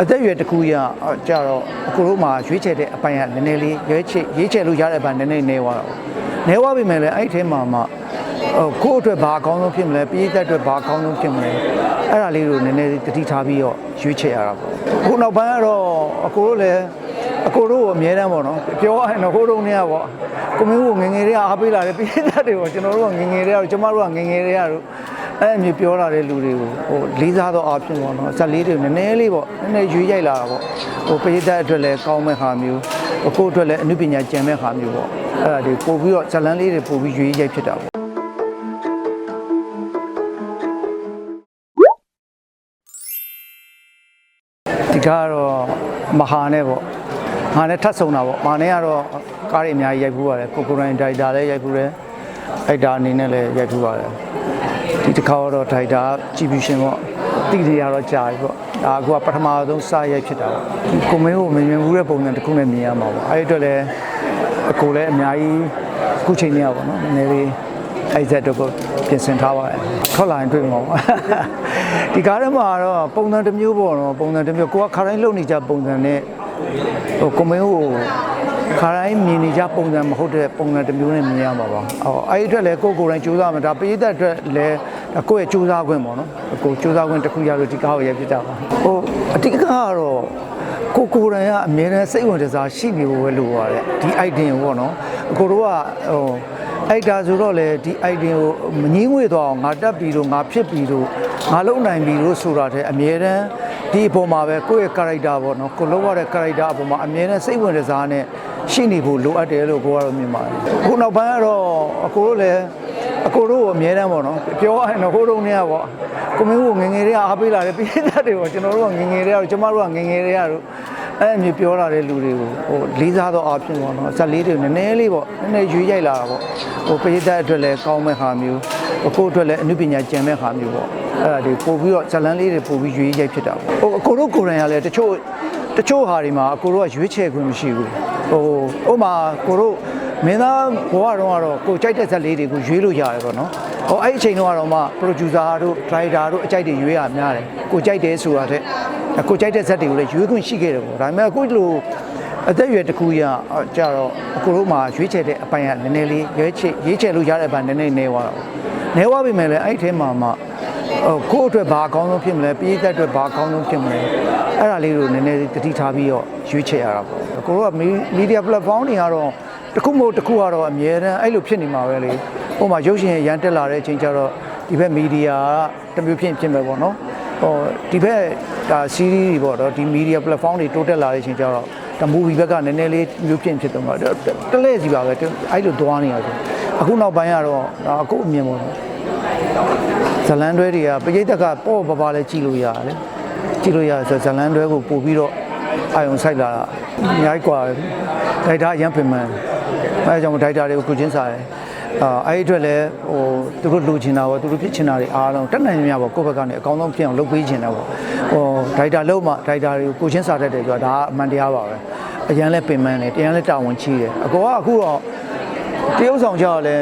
အသက်အရွယ်တစ်ခုရကြတော့အကိုတို့မှာရွေးချယ်တဲ့အပိုင်းကနည်းနည်းလေးရွေးချယ်ရွေးချယ်လို့ရတဲ့အပိုင်းနည်းနည်းနေသွားတော့နေသွားပြီမဲ့လည်းအဲ့ဒီထဲမှာမှဟိုကိုယ့်အတွက်ဘာအကောင်းဆုံးဖြစ်မလဲပြည်သက်အတွက်ဘာအကောင်းဆုံးဖြစ်မလဲအဲ့ဒါလေးကိုနည်းနည်းလေးတတိထားပြီးတော့ရွေးချယ်ရတာပေါ့ခုနောက်ပိုင်းကတော့အကိုတို့လည်းအကိုတို့ကိုအမြဲတမ်းပေါ့နော်ပြောရရင်တော့ဟိုတုန်းကပေါ့ကိုမင်းကိုငယ်ငယ်လေးအားပေးလာတယ်ပြည်သက်တွေကိုကျွန်တော်တို့ကငယ်ငယ်လေးကတော့ကျမတို့ကငယ်ငယ်လေးကတော့ အဲ့အမျိုးပြောလာတဲ့လူတွေကိုဟိုလေးစားတော့အားဖြင့်ပေါ့နော်ဇက်လေးတွေနည်းနည်းလေးပေါ့နည်းနည်းရွေးရိုက်လာတာပေါ့ဟိုပြည်သက်အတွက်လည်းကောင်းမဲ့ဟာမျိုးအကိုအတွက်လည်းအနုပညာကျန်မဲ့ဟာမျိုးပေါ့အဲ့ဒါတွေပို့ပြီးတော့ဇလန်းလေးတွေပို့ပြီးရွေးရိုက်ဖြစ်တာပေါ့ဒီကတော့မဟာနဲ့ပေါ့မဟာနဲ့ထပ်ဆုံတာပေါ့မဟာနဲ့ကတော့ကားတွေအများကြီးရိုက်ဖူးပါတယ်ကိုကိုရိုင်းဒိုက်တာလည်းရိုက်ဖူးတယ်အိုက်တာအနေနဲ့လည်းရိုက်ဖူးပါတယ် ဒီတစ်ခါတော့ဒိုက်တာကြည့်ပြီးရှင်ပေါ့တိတွေကတော့ကြာပြီပေါ့ဒါအခုကပထမဆုံးစရိုက်ဖြစ်တာပေါ့ဒီကိုမင်းကိုမမြင်ဘူးတဲ့ပုံစံတစ်ခုနဲ့မြင်ရမှာပေါ့အဲ့ဒီအတွက်လည်းအကိုလည်းအများကြီးအခုချိန်ကြီးอ่ะပေါ့နော်နည်းနည်းလေးအဲ့ဇက်တော့ကိုပြင်ဆင်ထားပါတယ်ထွက်လာရင်တွေ့မှာပေါ့ဒီကားထဲမှာတော့ပုံစံတစ်မျိုးပေါ့နော်ပုံစံတစ်မျိုးကိုကခါတိုင်းလုံနေကြပုံစံနဲ့ဟိုကိုမင်းကို ခါတိုင်းမြင်နေကြပုံစံမဟုတ်တဲ့ပုံစံတစ်မျိုးနဲ့မြင်ရမှာပါဟောအဲ့ဒီအတွက်လည်းကိုကိုယ်တိုင်စူးစမ်းမှာဒါပရိသတ်အတွက်လည်းကိုယ့်ရဲ့စူးစမ်းခွင့်ပေါ့နော်ကိုစူးစမ်းခွင့်တစ်ခုရလို့ဒီကားကိုရဖြစ်တာပါဟိုအတိတ်ကတော့ကိုကိုယ်တိုင်ကအမြဲတမ်းစိတ်ဝင်စားရှိနေဖို့ပဲလိုပါတယ်ဒီ idea ကိုပေါ့နော်အကိုတို့ကဟိုအိုက်တာဆိုတော့လေဒီ idea ကိုမငင်းငွေတော့အောင်ငါတက်ပြီးတော့ငါဖြစ်ပြီးတော့ငါလုံနိုင်ပြီးတော့ဆိုတာတဲ့အမြဲတမ်း ဒီအပေါ်မှာပဲကိုယ့်ရဲ့ character ပေါ့နော်ကိုလောက်ရတဲ့ character အပေါ်မှာအမြဲတမ်းစိတ်ဝင်စားနဲ့ရှိနေဖို့လိုအပ်တယ်လို့ကိုကတော့မြင်ပါတယ်ခုနောက်ပိုင်းကတော့အကိုတို့လည်းအကိုတို့ကိုအမြဲတမ်းပေါ့နော်ပြောရရင်တော့ဟိုတုန်းကပေါ့ကိုမင်းကိုငယ်ငယ်လေးအားပေးလာတယ်ပြည်သက်တွေကိုကျွန်တော်တို့ကငယ်ငယ်လေးကတော့ကျမတို့ကငယ်ငယ်လေးကတော့အဲ့အမျိုးပြောလာတဲ့လူတွေကိုဟိုလေးစားတော့အားဖြင့်ပေါ့နော်ဇက်လေးတွေနည်းနည်းလေးပေါ့နည်းနည်းရွေးရိုက်လာတာပေါ့ဟိုပြည်သက်အတွက်လည်းကောင်းမဲ့ဟာမျိုးအကိုအတွက်လည်းအနုပညာကျန်မဲ့ဟာမျိုးပေါ့ အဲ့ဒါတွေပို့ပြီးတော့ဇလန်းလေးတွေပို့ပြီးရွေးရိုက်ဖြစ်တာပေါ့ဟိုအကိုတို့ကိုယ်တိုင်ကလည်းတချို့တချို့ဟာတွေမှာအကိုတို့ကရွေးချယ်ခွင့်မရှိဘူးဟိုဥပမာကိုတို့မင်းသားဘဝတုန်းကတော့ကိုကြိုက်တဲ့ဇက်လေးတွေကိုရွေးလို့ရတယ်ပေါ့နော်။ဟောအဲ့ဒီအချိန်တုန်းကတော့မှ producer တို့ driver တို့အကြိုက်တွေရွေးရများတယ်။ကိုကြိုက်တယ်ဆိုတာတဲ့ကိုကြိုက်တဲ့ဇက်တွေကိုလည်းရွေးခွင့်ရှိခဲ့တယ်ပေါ့။ဒါပေမဲ့အခုလိုအသက်အရွယ်တစ်ခုရကြတော့အကိုတို့မှာရွေးချယ်တဲ့အပိုင်းကနည်းနည်းလေးရွေးချယ်ရွေးချယ်လို့ရတဲ့အပိုင်းနည်းနည်းနေသွားတာပေါ့။နေသွားပြီမဲ့လည်းအဲ့ဒီထဲမှာမှဟို ကိုယ့်အတွက်ဘာအကောင်းဆုံးဖြစ်မလဲပြည်သက်အတွက်ဘာအကောင်းဆုံးဖြစ်မလဲအဲ့ဒါလေးကိုနည်းနည်းတတိထားပြီးတော့ရွေးချယ်ရတာပေါ့။အကိုတို့က media platform တွေကတော့တခုမဟုတ်တခုကတော့အများတန်းအဲ့လိုဖြစ်နေမှာပဲလေဟိုမှာရုပ်ရှင်ရန်တက်လာတဲ့အချိန်ကျတော့ဒီဘက်မီဒီယာကတမျိုးဖြစ်ဖြစ်မယ်ပေါ့နော်ဟိုဒီဘက်ဒါစီးရီးတွေပေါ့နော်ဒီမီဒီယာ platform တွေတိုးတက်လာတဲ့အချိန်ကျတော့တမူဗီဘက်ကနည်းနည်းလေးမျိုးဖြစ်ဖြစ်တော့တလဲစီပါပဲအဲ့လိုသွားနေရဆိုအခုနောက်ပိုင်းကတော့ဒါအခုအမြင်ပေါ့နော် ဇလန်တွဲတွေကပရိသတ်ကပေါ့ပပလဲကြည့်လို့ရတယ်လေကြည့်လို့ရဆိုဇလန်တွဲကိုပို့ပြီးတော့အာယုံဆိုင်လာတာအများကြီးกว่าဒိုက်တာအရန်ပင်မန်အဲဒါကြောင့်ဒိုက်တာတွေကိုကုချင်းစားတယ်အာအဲ့ဒီအတွက်လည်းဟိုသူတို့လိုချင်တာပေါ့သူတို့ဖြစ်ချင်တာတွေအားလုံးတက်နိုင်မြတ်ပေါ့ကိုယ့်ဘက်ကနေအကောင်းဆုံးဖြစ်အောင်လုပ်ပေးချင်တယ်ပေါ့ဟိုဒိုက်တာလုံးမှဒိုက်တာတွေကိုကုချင်းစားတတ်တယ်ဆိုတာဒါကအမှန်တရားပါပဲအရန်လည်းပင်မန်တယ်တရားလည်းတာဝန်ကြီးတယ်အကောကအခုတော့တရုပ်ဆောင်ကြောက်လဲ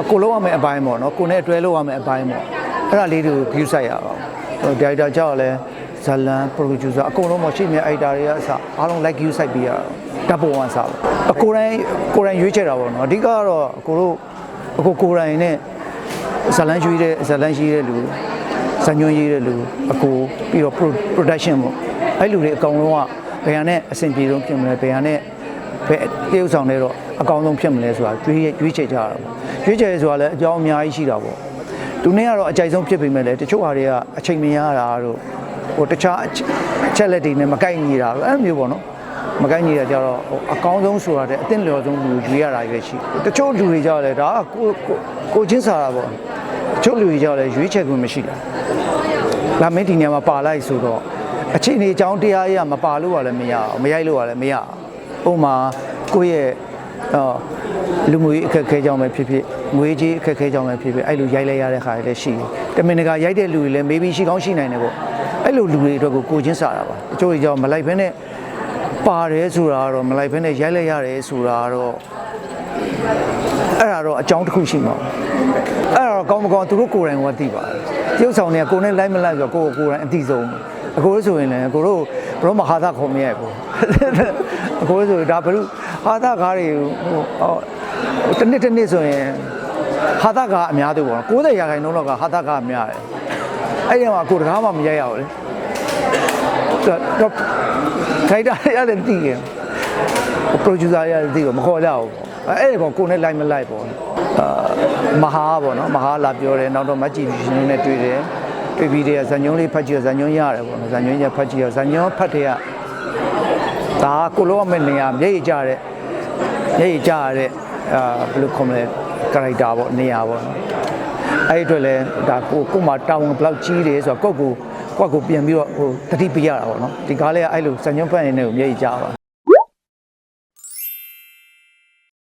အကိုလုံးရမယ့်အပိုင်းပေါ့နော်ကိုနဲ့အတွဲလုံးရမယ့်အပိုင်းပေါ့အဲ့ဒါလေးတွေကို view ဆိုင်ရအောင်ဟိုဒိုက်တာကြောက်လဲဇလန် producer အကုန်လုံးမရှိမြဲ editor တွေကအစအားလုံး like view ဆိုင်ပြီးရတာဓာတ်ပုံဝမ်းစားပေါ့အကိုတိုင်းကိုတိုင်းရွေးချယ်တာပေါ့နော်အဓိကကတော့အကိုတို့အကိုကိုတိုင်းနဲ့ဇလန်ရွေးတဲ့ဇလန်ရှိတဲ့လူဇညွန်ရေးတဲ့လူအကိုပြီးတော့ production ပေါ့အဲ့လူတွေအကောင်လုံးကဘယ်ဟာနဲ့အဆင်ပြေဆုံးဖြစ်မလဲဘယ်ဟာနဲ့ ဘယ်တရုပ်ဆောင်တွေတော့အကောင်းဆုံးဖြစ်မလဲဆိုတာရွေးရွေးချယ်ကြတာပေါ့ရွေးချယ်ဆိုတာလည်းအကြောင်းအများကြီးရှိတာပေါ့သူနဲ့ကတော့အကြိုက်ဆုံးဖြစ်ပေမဲ့လည်းတချို့ဟာတွေကအချိန်မရတာတို့ဟိုတခြားအချက်လက်တွေနဲ့မကိုက်ညီတာတို့အဲ့လိုမျိုးပေါ့နော်မကိုင်းကြီးတာကြတော့ဟိုအကောင်းဆုံးဆိုတာတဲ့အသင့်လျော်ဆုံးလူရွေးရတာရွေးရှိတချို့လူတွေကြတယ်ဒါကကိုကိုကိုချင်းစားတာပေါ့တချို့လူတွေကြတယ်ရွေးချက်ခွင့်မရှိတာလာမင်းဒီနေရာမှာပါလိုက်ဆိုတော့အချိန်နေအကြောင်းတရားရမပါလို့ရလည်းမရအောင်မရိုက်လို့ရလည်းမရအောင် ဥပမာကိုယ့်ရဲ့အော်လူမှုရေးအခက်အခဲကြောင့်ပဲဖြစ်ဖြစ်ငွေကြေးအခက်အခဲကြောင့်ပဲဖြစ်ဖြစ်အဲ့လိုရိုက်လိုက်ရတဲ့ခါတွေလည်းရှိတယ်တမင်တကာရိုက်တဲ့လူတွေလည်း maybe ရှိကောင်းရှိနိုင်တယ်ပေါ့အဲ့လိုလူတွေအတွက်ကိုကိုချင်းစားတာပါတချို့တွေကြောင့်မလိုက်ဘဲနဲ့ပါတယ်ဆိုတာကတော့မလိုက်ဘဲနဲ့ရိုက်လိုက်ရတယ်ဆိုတာကတော့အဲ့ဒါတော့အကြောင်းတစ်ခုရှိမှာအဲ့ဒါတော့ကောင်းမကောင်းသူတို့ကိုယ်တိုင်ကသိပါတယ်တရုပ်ဆောင်တွေကကိုယ်နဲ့လိုက်မလိုက်ဆိုတော့ကိုယ်ကိုယ်တိုင်အသိဆုံးအကိုတို့ဆိုရင်လည်းအကိုတို့ ဘရောမဟာသခုံမရဲ့ကိုအကိုတို့ဆိုဒါဘလို့ဟာသကားတွေဟိုဟိုတစ်နှစ်တစ်နှစ်ဆိုရင်ဟာသကားအများသူပေါ့နော်90ရာခိုင်နှုန်းလောက်ကဟာသကားအများတယ်အဲ့ဒီမှာကိုတကားမှမရိုက်ရဘူးလေတော့ခိုက်တာရတယ်တည်တယ်ပရိုဂျူဆာရတယ်တည်ကိုမခေါ်ကြဘူးပေါ့အဲ့ဒီကောင်ကိုနဲ့လိုက်မလိုက်ပေါ့အာမဟာပေါ့နော်မဟာလာပြောတယ်နောက်တော့မတ်ကြည့်ရှင်နဲ့တွေ့တယ် တွေ့ပြီးတဲ့ဇန်ညုံလေးဖတ်ကြည့်ဇန်ညုံရတယ်ပေါ့နော်ဇန်ညုံရဖတ်ကြည့်ဇန်ညုံဖတ်တဲ့ကဒါကိုလိုမဲ့နေရာမျက်ရည်ကြတဲ့မျက်ရည်ကြရတဲ့အာဘယ်လိုခေါ်မလဲကာရိုက်တာပေါ့နေရာပေါ့နော်အဲ့ဒီအတွက်လဲဒါကိုကိုမှတာဝန်ဘယ်လောက်ကြီးတယ်ဆိုတော့ကိုယ့်ကိုကိုယ့်ကိုပြန်ပြီးတော့ဟိုတတိပြရတာပေါ့နော်ဒီကားလေးကအဲ့လိုဇန်ညုံဖတ်နေတဲ့ကိုမျက်ရည်ကြပါ